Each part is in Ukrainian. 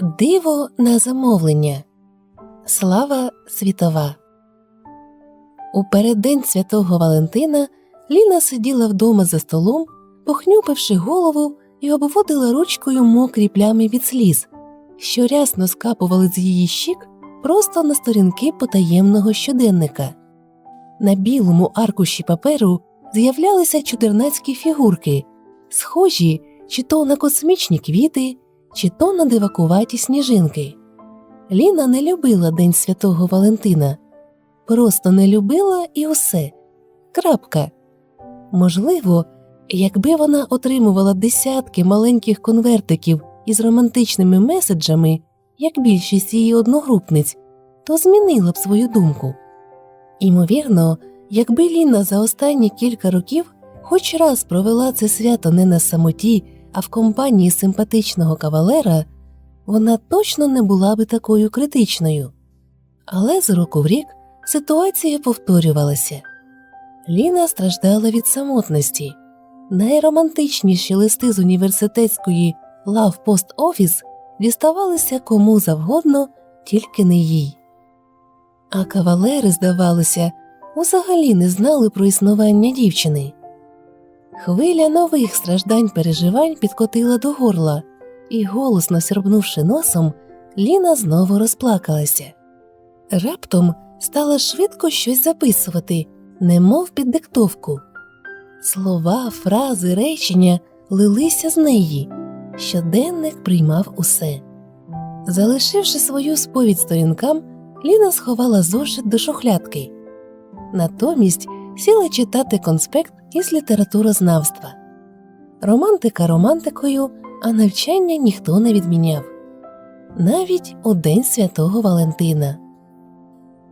Диво на замовлення. Слава світова. У переддень святого Валентина Ліна сиділа вдома за столом, похнюпивши голову і обводила ручкою мокрі плями від сліз, що рясно скапували з її щік просто на сторінки потаємного щоденника. На білому аркуші паперу з'являлися чудернацькі фігурки, схожі чи то на космічні квіти, чи то на дивакуваті сніжинки. Ліна не любила День Святого Валентина, просто не любила і усе. Крапка. Можливо, якби вона отримувала десятки маленьких конвертиків із романтичними меседжами, як більшість її одногрупниць, то змінила б свою думку. Імовірно, якби Ліна за останні кілька років хоч раз провела це свято не на самоті, а в компанії симпатичного кавалера, вона точно не була би такою критичною. Але з року в рік ситуація повторювалася. Ліна страждала від самотності. Найромантичніші листи з університетської Post Office діставалися кому завгодно, тільки не їй. А кавалери, здавалося, взагалі не знали про існування дівчини. Хвиля нових страждань переживань підкотила до горла, і, голосно сьорбнувши носом, Ліна знову розплакалася. Раптом стала швидко щось записувати, немов під диктовку. Слова, фрази, речення лилися з неї. Щоденник приймав усе. Залишивши свою сповідь сторінкам, Ліна сховала зошит до шухлядки. Натомість сіла читати конспект із літературознавства. Романтика романтикою, а навчання ніхто не відміняв. Навіть у День святого Валентина.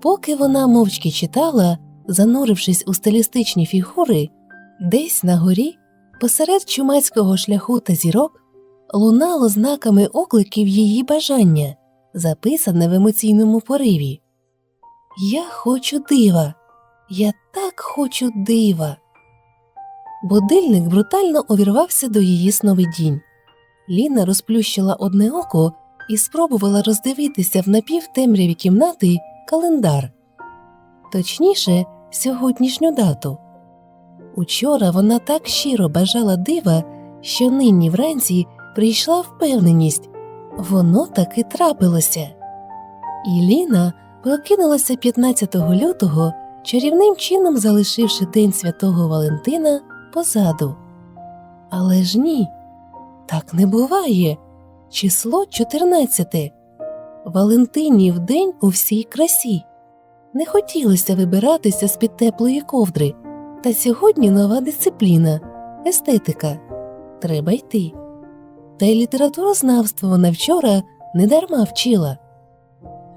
Поки вона мовчки читала, занурившись у стилістичні фігури, десь на горі, посеред чумацького шляху та зірок, лунало знаками окликів її бажання, записане в емоційному пориві. Я хочу дива, я так хочу дива. Будильник брутально увірвався до її сновидінь. Ліна розплющила одне око і спробувала роздивитися в напівтемряві кімнати календар, точніше, сьогоднішню дату. Учора вона так щиро бажала дива, що нині вранці прийшла впевненість воно таки трапилося. І Ліна прокинулася 15 лютого, чарівним чином залишивши День святого Валентина позаду. Але ж ні, так не буває. Число 14. Валентинів день у всій красі. Не хотілося вибиратися з під теплої ковдри. Та сьогодні нова дисципліна естетика. Треба йти. Та й літературознавство вона вчора недарма вчила.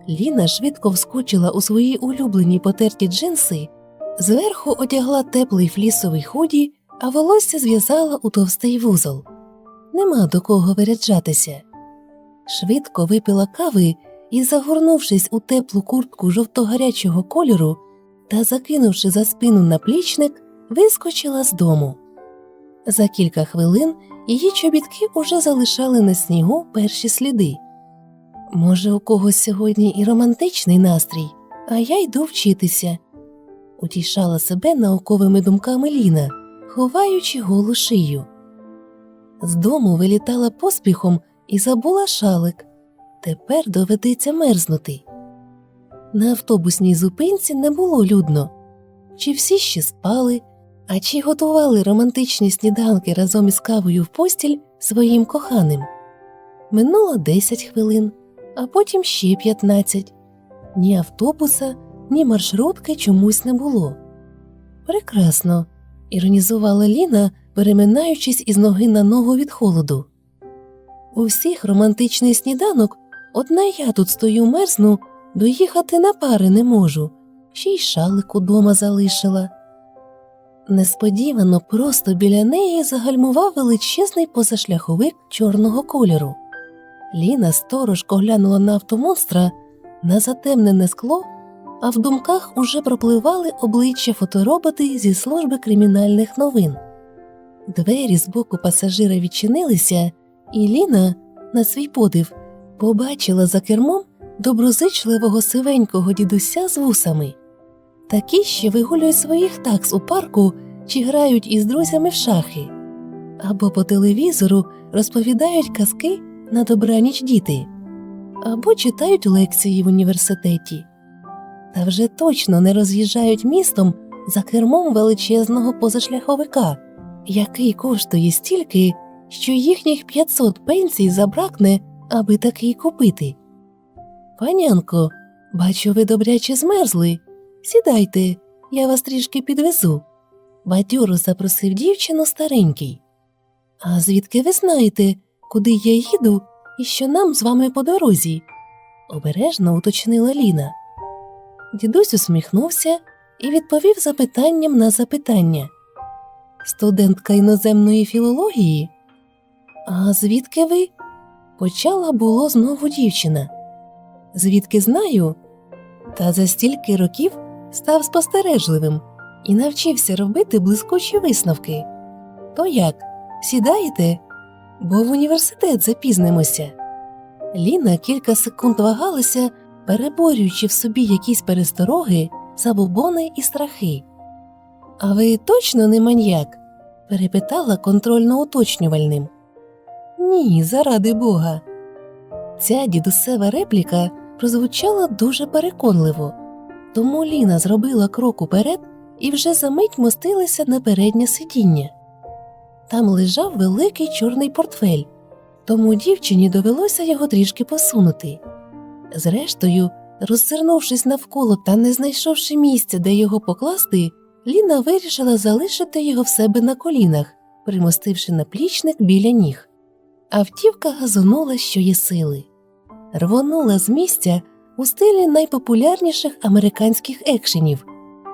Ліна швидко вскочила у свої улюблені потерті джинси, зверху одягла теплий флісовий худі, а волосся зв'язала у товстий вузол. Нема до кого виряджатися. Швидко випила кави і, загорнувшись у теплу куртку жовто-гарячого кольору та закинувши за спину наплічник, вискочила з дому. За кілька хвилин її чобітки уже залишали на снігу перші сліди. Може, у когось сьогодні і романтичний настрій, а я йду вчитися, утішала себе науковими думками Ліна, ховаючи голу шию. З дому вилітала поспіхом і забула шалик. Тепер доведеться мерзнути. На автобусній зупинці не було людно. Чи всі ще спали, а чи готували романтичні сніданки разом із кавою в постіль своїм коханим. Минуло 10 хвилин, а потім ще 15. Ні автобуса, ні маршрутки чомусь не було. Прекрасно, іронізувала Ліна, переминаючись із ноги на ногу від холоду. У всіх романтичний сніданок, одна я тут стою мерзну, доїхати на пари не можу, ще й шалик удома залишила. Несподівано просто біля неї загальмував величезний позашляховик чорного кольору. Ліна сторожко глянула на автомонстра, на затемнене скло, а в думках уже пропливали обличчя фотороботи зі служби кримінальних новин. Двері з боку пасажира відчинилися, і Ліна, на свій подив, побачила за кермом доброзичливого сивенького дідуся з вусами. Такі ще вигулюють своїх такс у парку чи грають із друзями в шахи, або по телевізору розповідають казки на добраніч діти, або читають лекції в університеті. Та вже точно не роз'їжджають містом за кермом величезного позашляховика, який коштує стільки, що їхніх 500 пенсій забракне, аби такий купити. Панянко, бачу, ви добряче змерзли. Сідайте, я вас трішки підвезу. Бадьоро запросив дівчину старенький. А звідки ви знаєте, куди я їду і що нам з вами по дорозі? обережно уточнила Ліна. Дідусь усміхнувся і відповів запитанням на запитання. Студентка іноземної філології? А звідки ви? Почала було знову дівчина. Звідки знаю? Та за стільки років став спостережливим і навчився робити блискучі висновки. То як, сідаєте? Бо в університет запізнимося. Ліна кілька секунд вагалася, переборюючи в собі якісь перестороги, забобони і страхи. А ви точно не маньяк? перепитала контрольно уточнювальним. Ні, заради Бога. Ця дідусева репліка прозвучала дуже переконливо, тому Ліна зробила крок уперед і вже за мить мостилася на переднє сидіння. Там лежав великий чорний портфель, тому дівчині довелося його трішки посунути. Зрештою, роззирнувшись навколо та не знайшовши місця, де його покласти, Ліна вирішила залишити його в себе на колінах, примостивши наплічник біля ніг. Автівка газонула, що є сили, рвонула з місця у стилі найпопулярніших американських екшенів,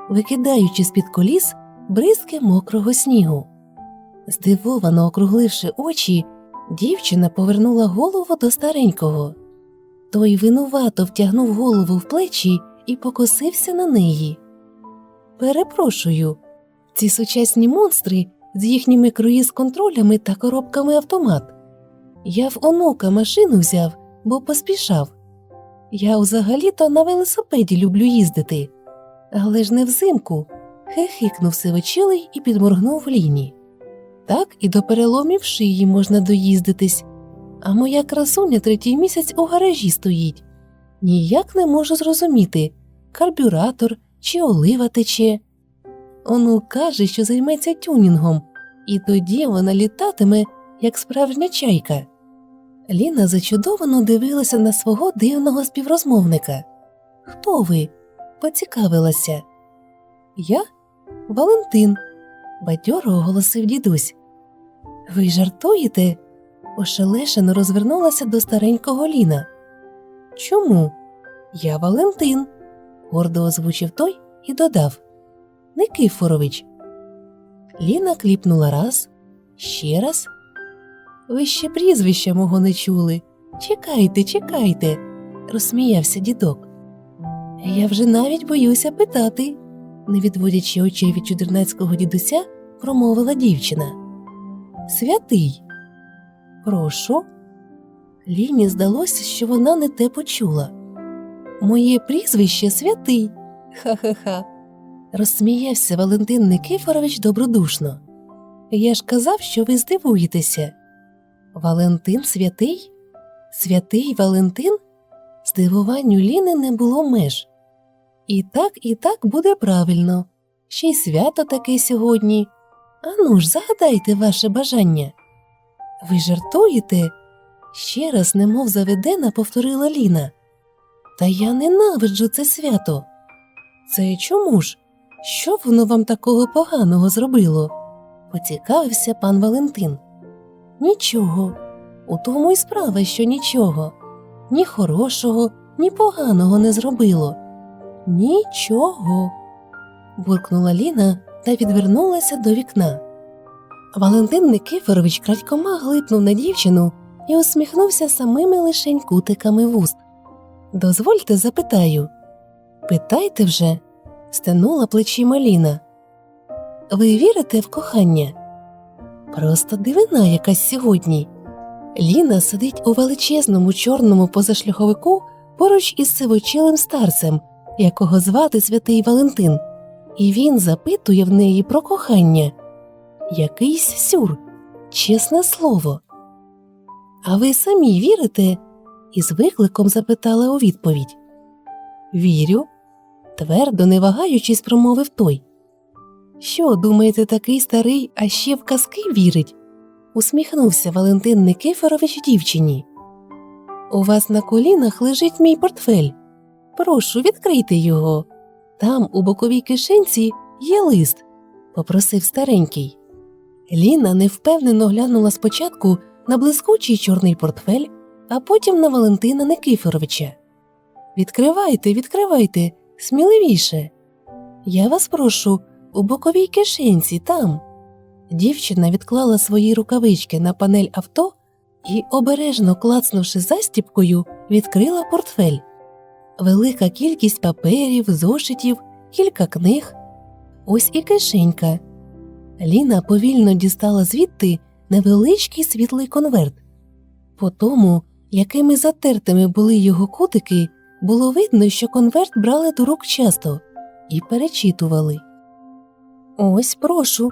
викидаючи з-під коліс бризки мокрого снігу. Здивовано округливши очі, дівчина повернула голову до старенького. Той винувато втягнув голову в плечі і покосився на неї. Перепрошую, ці сучасні монстри з їхніми круїз-контролями та коробками автомат. Я в онука машину взяв, бо поспішав. Я взагалі-то на велосипеді люблю їздити, але ж не взимку. хихикнув сивочилий і підморгнув ліні. Так і до переломів шиї можна доїздитись, а моя красуня третій місяць у гаражі стоїть. Ніяк не можу зрозуміти карбюратор чи олива тече. Онук каже, що займеться тюнінгом, і тоді вона літатиме, як справжня чайка. Ліна зачудовано дивилася на свого дивного співрозмовника. Хто ви? поцікавилася. Я Валентин, бадьоро оголосив дідусь. Ви жартуєте? ошелешено розвернулася до старенького Ліна. Чому? Я Валентин, гордо озвучив той і додав Никифорович. Ліна кліпнула раз, ще раз. Ви ще прізвища мого не чули. Чекайте, чекайте, розсміявся дідок. Я вже навіть боюся питати, не відводячи очей від чудернацького дідуся, промовила дівчина. Святий. Прошу. Ліні здалося, що вона не те почула. Моє прізвище святий. Ха-ха-ха. Розсміявся Валентин Никифорович добродушно. Я ж казав, що ви здивуєтеся. Валентин святий? Святий Валентин? Здивуванню Ліни не було меж. І так, і так буде правильно. Ще й свято таке сьогодні. Ану ж, загадайте ваше бажання. Ви жартуєте? ще раз, немов заведена, повторила Ліна. Та я ненавиджу це свято. Це чому ж? Що воно вам такого поганого зробило? поцікавився пан Валентин. Нічого. У тому й справа, що нічого. Ні хорошого, ні поганого не зробило. Нічого. буркнула Ліна та відвернулася до вікна. Валентин Никифорович крадькома глипнув на дівчину і усміхнувся самими лишень кутиками вуст. Дозвольте, запитаю. Питайте вже, стенула плечима Ліна. Ви вірите в кохання? Просто дивина якась сьогодні. Ліна сидить у величезному чорному позашляховику поруч із сивочилим старцем, якого звати святий Валентин, і він запитує в неї про кохання. Якийсь сюр, чесне слово. А ви самі вірите? із викликом запитала у відповідь. Вірю, твердо не вагаючись, промовив той. Що, думаєте, такий старий, а ще в казки вірить? усміхнувся Валентин Никифорович дівчині. У вас на колінах лежить мій портфель. Прошу, відкрийте його. Там, у боковій кишенці, є лист, попросив старенький. Ліна невпевнено глянула спочатку на блискучий чорний портфель, а потім на Валентина Никифоровича. Відкривайте, відкривайте, сміливіше. Я вас прошу, у боковій кишенці там. Дівчина відклала свої рукавички на панель авто і, обережно клацнувши застіпкою, відкрила портфель. Велика кількість паперів, зошитів, кілька книг. Ось і кишенька. Ліна повільно дістала звідти невеличкий світлий конверт. По тому, якими затертими були його кутики, було видно, що конверт брали до рук часто і перечитували. Ось прошу.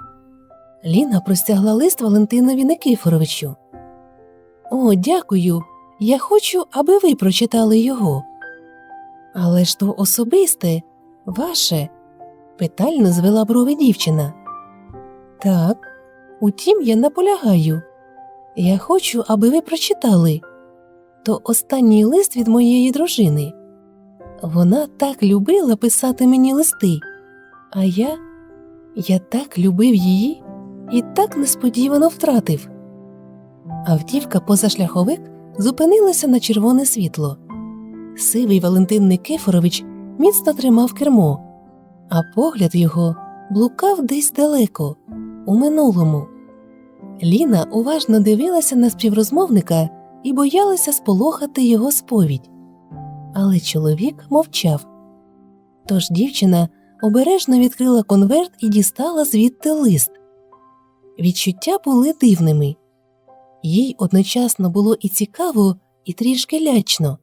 Ліна простягла лист Валентинові Никифоровичу. О, дякую. Я хочу, аби ви прочитали його. Але ж то особисте, ваше, питально звела брови дівчина. Так, утім, я наполягаю. Я хочу, аби ви прочитали. То останній лист від моєї дружини. Вона так любила писати мені листи, а я, я так любив її і так несподівано втратив. Автівка позашляховик зупинилася на червоне світло. Сивий Валентин Никифорович міцно тримав кермо, а погляд його блукав десь далеко, у минулому. Ліна уважно дивилася на співрозмовника і боялася сполохати його сповідь. Але чоловік мовчав. Тож дівчина обережно відкрила конверт і дістала звідти лист. Відчуття були дивними. Їй одночасно було і цікаво, і трішки лячно.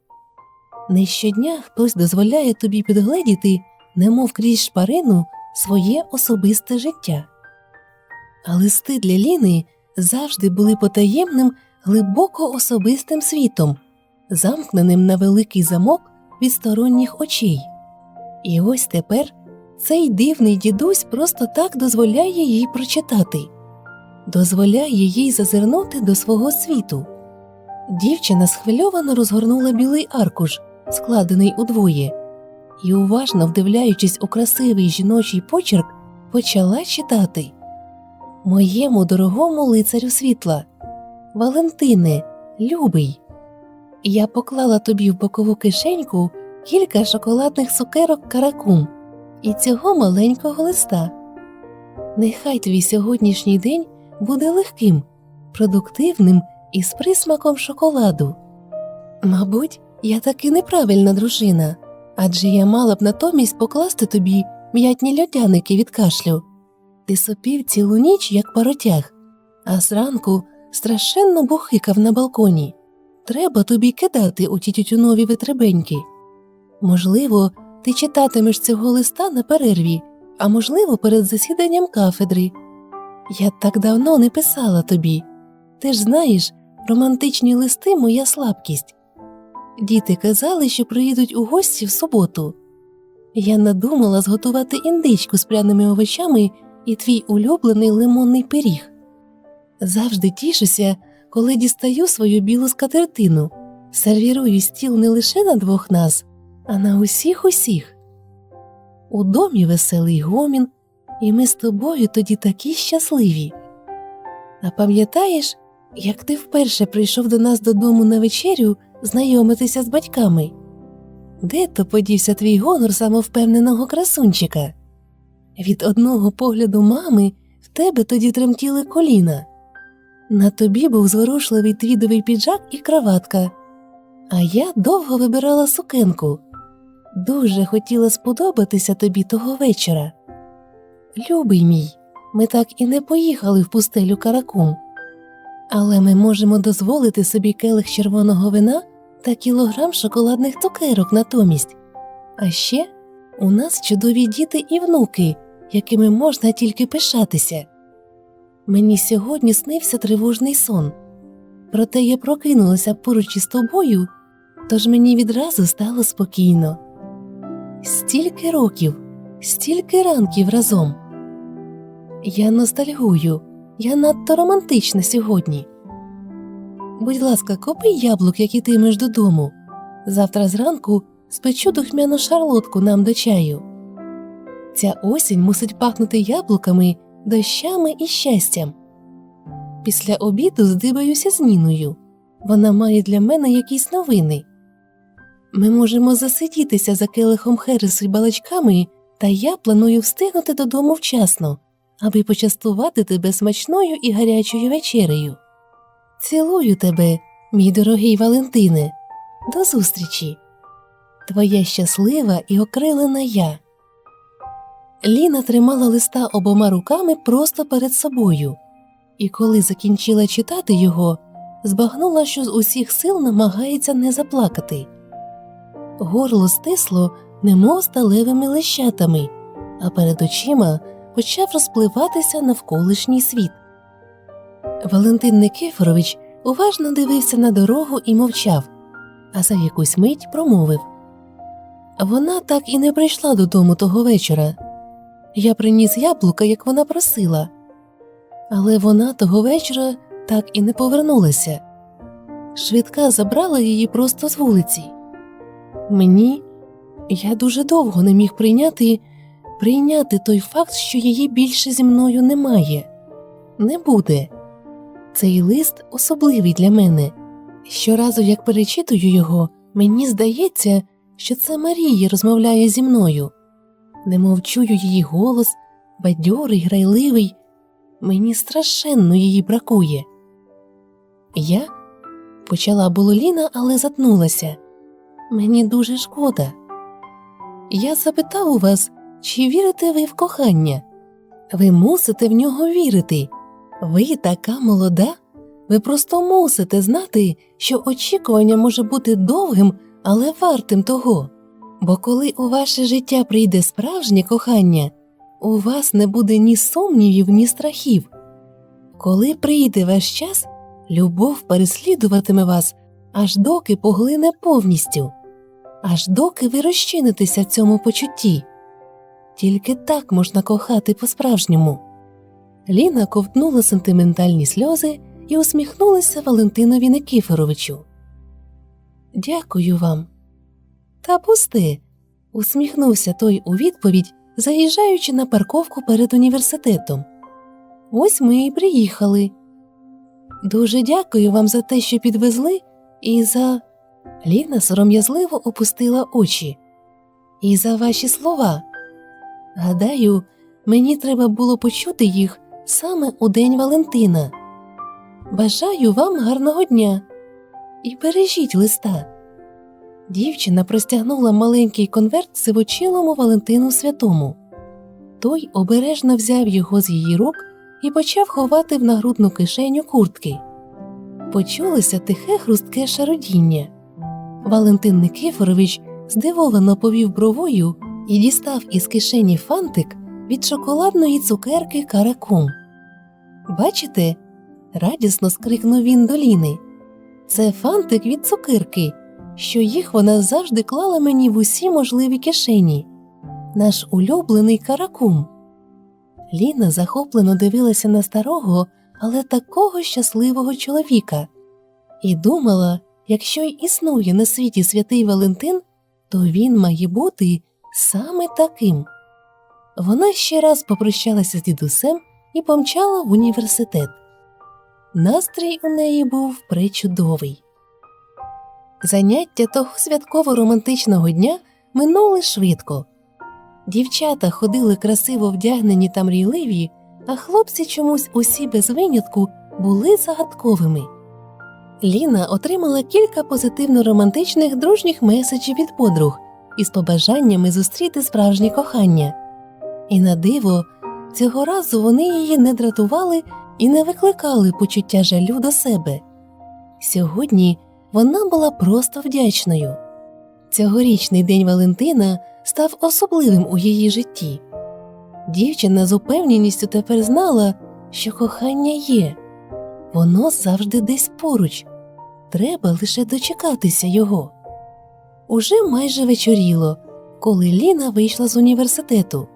Не щодня хтось дозволяє тобі підгледіти, немов крізь шпарину, своє особисте життя. А листи для Ліни завжди були потаємним, глибоко особистим світом, замкненим на великий замок від сторонніх очей. І ось тепер цей дивний дідусь просто так дозволяє їй прочитати дозволяє їй зазирнути до свого світу. Дівчина схвильовано розгорнула білий аркуш, складений удвоє, і, уважно вдивляючись у красивий жіночий почерк, почала читати Моєму дорогому лицарю світла, Валентине, любий, я поклала тобі в бокову кишеньку кілька шоколадних цукерок каракум і цього маленького листа. Нехай твій сьогоднішній день буде легким, продуктивним і з присмаком шоколаду. Мабуть, я таки неправильна дружина, адже я мала б натомість покласти тобі м'ятні льодяники від кашлю. Ти сопів цілу ніч, як паротяг, а зранку страшенно бухикав на балконі. Треба тобі кидати у ті тютюнові витребеньки. Можливо, ти читатимеш цього листа на перерві, а можливо, перед засіданням кафедри. Я так давно не писала тобі. Ти ж знаєш, романтичні листи моя слабкість. Діти казали, що приїдуть у гості в суботу. Я надумала зготувати індичку з пряними овочами і твій улюблений лимонний пиріг. Завжди тішуся, коли дістаю свою білу скатертину, сервірую стіл не лише на двох нас, а на усіх усіх. У домі веселий гомін, і ми з тобою тоді такі щасливі. А пам'ятаєш, як ти вперше прийшов до нас додому на вечерю знайомитися з батьками? Де то подівся твій гонор самовпевненого красунчика? Від одного погляду мами в тебе тоді тремтіли коліна. На тобі був зворушливий твідовий піджак і краватка, а я довго вибирала сукенку. Дуже хотіла сподобатися тобі того вечора. Любий мій, ми так і не поїхали в пустелю Каракум. Але ми можемо дозволити собі келих червоного вина та кілограм шоколадних цукерок натомість. А ще у нас чудові діти і внуки, якими можна тільки пишатися. Мені сьогодні снився тривожний сон. Проте я прокинулася поруч із тобою, тож мені відразу стало спокійно. Стільки років, стільки ранків разом. Я ностальгую, я надто романтична сьогодні. Будь ласка, купи яблук, як ітимеш додому. Завтра зранку спечу духмяну шарлотку нам до чаю. Ця осінь мусить пахнути яблуками, дощами і щастям. Після обіду здибаюся з Ніною. Вона має для мене якісь новини. Ми можемо засидітися за келихом хересу й балачками, та я планую встигнути додому вчасно, аби почастувати тебе смачною і гарячою вечерею. Цілую тебе, мій дорогий Валентине. До зустрічі. Твоя щаслива і окрилена я. Ліна тримала листа обома руками просто перед собою, і коли закінчила читати його, збагнула, що з усіх сил намагається не заплакати. Горло стисло, немов сталевими лещатами, а перед очима почав розпливатися навколишній світ. Валентин Никифорович уважно дивився на дорогу і мовчав, а за якусь мить промовив Вона так і не прийшла додому того вечора. Я приніс яблука, як вона просила, але вона того вечора так і не повернулася. Швидка забрала її просто з вулиці. Мені я дуже довго не міг прийняти прийняти той факт, що її більше зі мною немає, не буде. Цей лист особливий для мене. Щоразу, як перечитую його, мені здається, що це Марія розмовляє зі мною. Немов чую її голос, бадьорий, грайливий, мені страшенно її бракує. Я почала було Ліна, але затнулася. Мені дуже шкода. Я запитав у вас, чи вірите ви в кохання? Ви мусите в нього вірити. Ви така молода, ви просто мусите знати, що очікування може бути довгим, але вартим того. Бо коли у ваше життя прийде справжнє кохання, у вас не буде ні сумнівів, ні страхів. Коли прийде ваш час, любов переслідуватиме вас, аж доки поглине повністю, аж доки ви розчинитеся цьому почутті. Тільки так можна кохати по-справжньому. Ліна ковтнула сентиментальні сльози і усміхнулася Валентинові Никифоровичу. Дякую вам. Та пусти, усміхнувся той у відповідь, заїжджаючи на парковку перед університетом. Ось ми і приїхали. Дуже дякую вам за те, що підвезли, і за. Ліна сором'язливо опустила очі. І за ваші слова. Гадаю, мені треба було почути їх саме у День Валентина. Бажаю вам гарного дня і бережіть листа. Дівчина простягнула маленький конверт сивочилому Валентину Святому. Той обережно взяв його з її рук і почав ховати в нагрудну кишеню куртки. Почулося тихе хрустке шародіння. Валентин Никифорович здивовано повів бровою і дістав із кишені фантик від шоколадної цукерки каракум. Бачите? радісно скрикнув він до Ліни. Це фантик від цукерки, що їх вона завжди клала мені в усі можливі кишені. Наш улюблений каракум. Ліна захоплено дивилася на старого, але такого щасливого чоловіка, і думала, якщо й існує на світі святий Валентин, то він має бути саме таким. Вона ще раз попрощалася з дідусем і помчала в університет. Настрій у неї був причудовий. Заняття того святково романтичного дня минули швидко. Дівчата ходили красиво вдягнені та мрійливі, а хлопці чомусь усі без винятку були загадковими. Ліна отримала кілька позитивно романтичних дружніх меседжів від подруг із побажаннями зустріти справжнє кохання. І на диво, цього разу вони її не дратували і не викликали почуття жалю до себе. Сьогодні вона була просто вдячною. Цьогорічний день Валентина став особливим у її житті. Дівчина з упевненістю тепер знала, що кохання є, воно завжди десь поруч, треба лише дочекатися його. Уже майже вечоріло, коли Ліна вийшла з університету.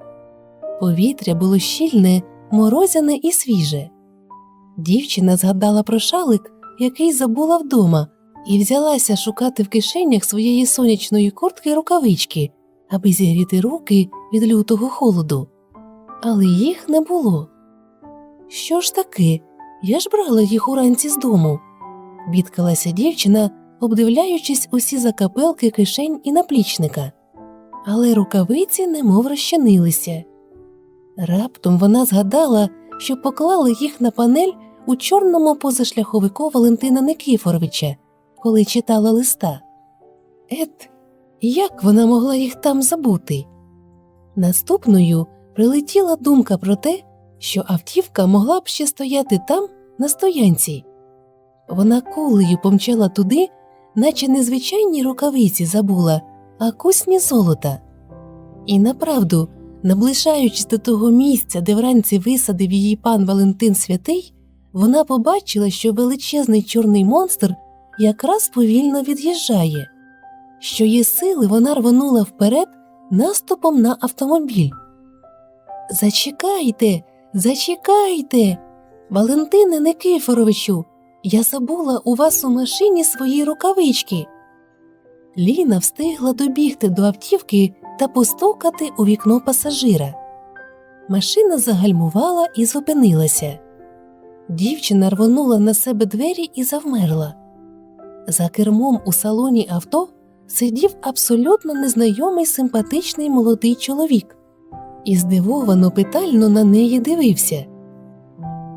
Повітря було щільне, морозяне і свіже. Дівчина згадала про шалик, який забула вдома, і взялася шукати в кишенях своєї сонячної куртки рукавички, аби зігріти руки від лютого холоду. Але їх не було. Що ж таке? Я ж брала їх уранці з дому, бідкалася дівчина, обдивляючись усі закапелки кишень і наплічника. Але рукавиці немов розчинилися. Раптом вона згадала, що поклала їх на панель у чорному позашляховику Валентина Никифоровича, коли читала листа. Ет, як вона могла їх там забути? Наступною прилетіла думка про те, що автівка могла б ще стояти там, на стоянці. Вона кулею помчала туди, наче незвичайні рукавиці забула, а кусні золота. І направду, наближаючись до того місця, де вранці висадив її пан Валентин Святий, вона побачила, що величезний чорний монстр якраз повільно від'їжджає. Що є сили, вона рвонула вперед наступом на автомобіль. Зачекайте, зачекайте, Валентине Никифоровичу, я забула у вас у машині свої рукавички. Ліна встигла добігти до автівки та постукати у вікно пасажира. Машина загальмувала і зупинилася. Дівчина рвонула на себе двері і завмерла. За кермом у салоні авто сидів абсолютно незнайомий симпатичний молодий чоловік і здивовано питально на неї дивився.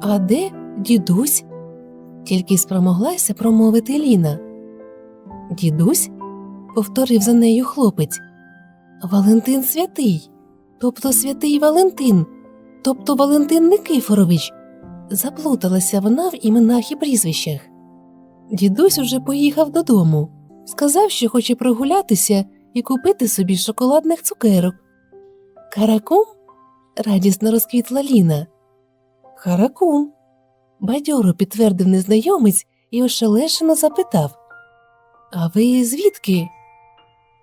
А де дідусь? тільки спромоглася промовити Ліна. Дідусь? повторив за нею хлопець. Валентин святий, тобто святий Валентин, тобто Валентин Никифорович. Заплуталася вона в іменах і прізвищах. Дідусь уже поїхав додому, сказав, що хоче прогулятися і купити собі шоколадних цукерок. Каракум? радісно розквітла Ліна. Каракум. Бадьоро підтвердив незнайомець і ошелешено запитав А ви звідки?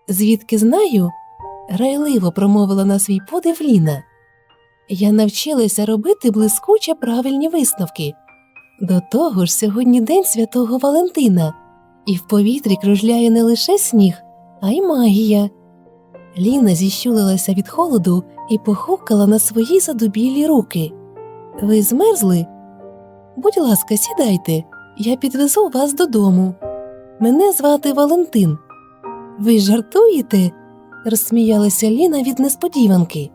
Звідки знаю? Грайливо промовила на свій подив Ліна. Я навчилася робити блискуче правильні висновки. До того ж, сьогодні день святого Валентина, і в повітрі кружляє не лише сніг, а й магія. Ліна зіщулилася від холоду і похукала на свої задубілі руки. Ви змерзли? Будь ласка, сідайте, я підвезу вас додому. Мене звати Валентин. Ви жартуєте? Розсміялася Ліна від несподіванки.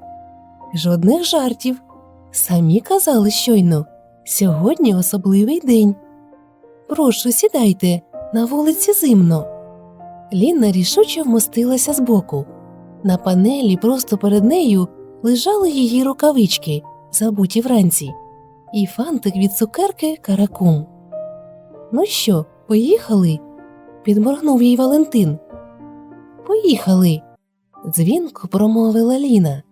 Жодних жартів. Самі казали щойно. Сьогодні особливий день. Прошу, сідайте, на вулиці зимно. Ліна рішуче вмостилася збоку. На панелі просто перед нею лежали її рукавички, забуті вранці, і фантик від цукерки каракум. Ну що, поїхали? підморгнув їй Валентин. Поїхали, дзвінко промовила Ліна.